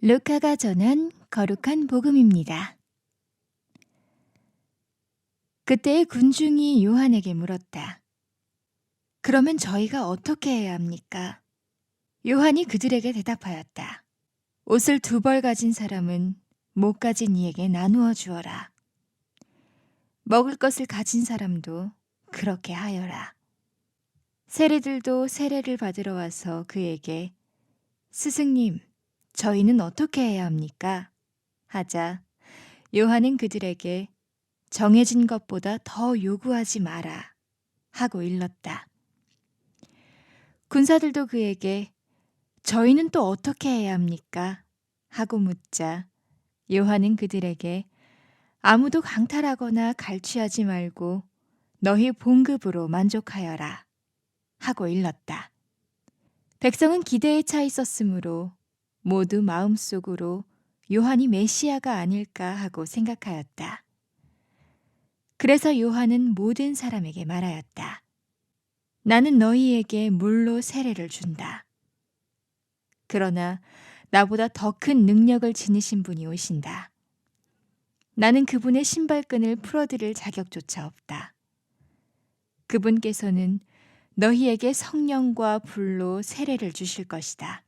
루카가 전한 거룩한 복음입니다. 그때 군중이 요한에게 물었다. 그러면 저희가 어떻게 해야 합니까? 요한이 그들에게 대답하였다. 옷을 두 벌 가진 사람은 못 가진 이에게 나누어 주어라. 먹을 것을 가진 사람도 그렇게 하여라. 세리들도 세례를 받으러 와서 그에게 스승님, 저희는 어떻게 해야 합니까? 하자 요한은 그들에게 정해진 것보다 더 요구하지 마라 하고 일렀다. 군사들도 그에게 저희는 또 어떻게 해야 합니까? 하고 묻자 요한은 그들에게 아무도 강탈하거나 갈취하지 말고 너희 봉급으로 만족하여라 하고 일렀다. 백성은 기대에 차 있었으므로 모두 마음속으로 요한이 메시아가 아닐까 하고 생각하였다. 그래서 요한은 모든 사람에게 말하였다. 나는 너희에게 물로 세례를 준다. 그러나 나보다 더 큰 능력을 지니신 분이 오신다. 나는 그분의 신발끈을 풀어드릴 자격조차 없다. 그분께서는 너희에게 성령과 불로 세례를 주실 것이다.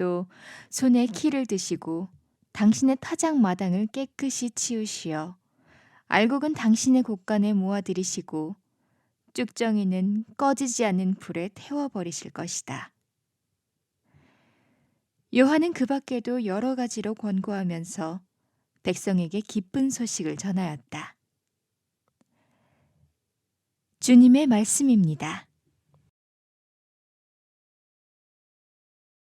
또 손에 키를 드시고 당신의 타작 마당을 깨끗이 치우시어 알곡은 당신의 곳간에 모아들이시고 쭉정이는 꺼지지 않는 불에 태워버리실 것이다. 요한은 그 밖에도 여러 가지로 권고하면서 백성에게 기쁜 소식을 전하였다. 주님의 말씀입니다.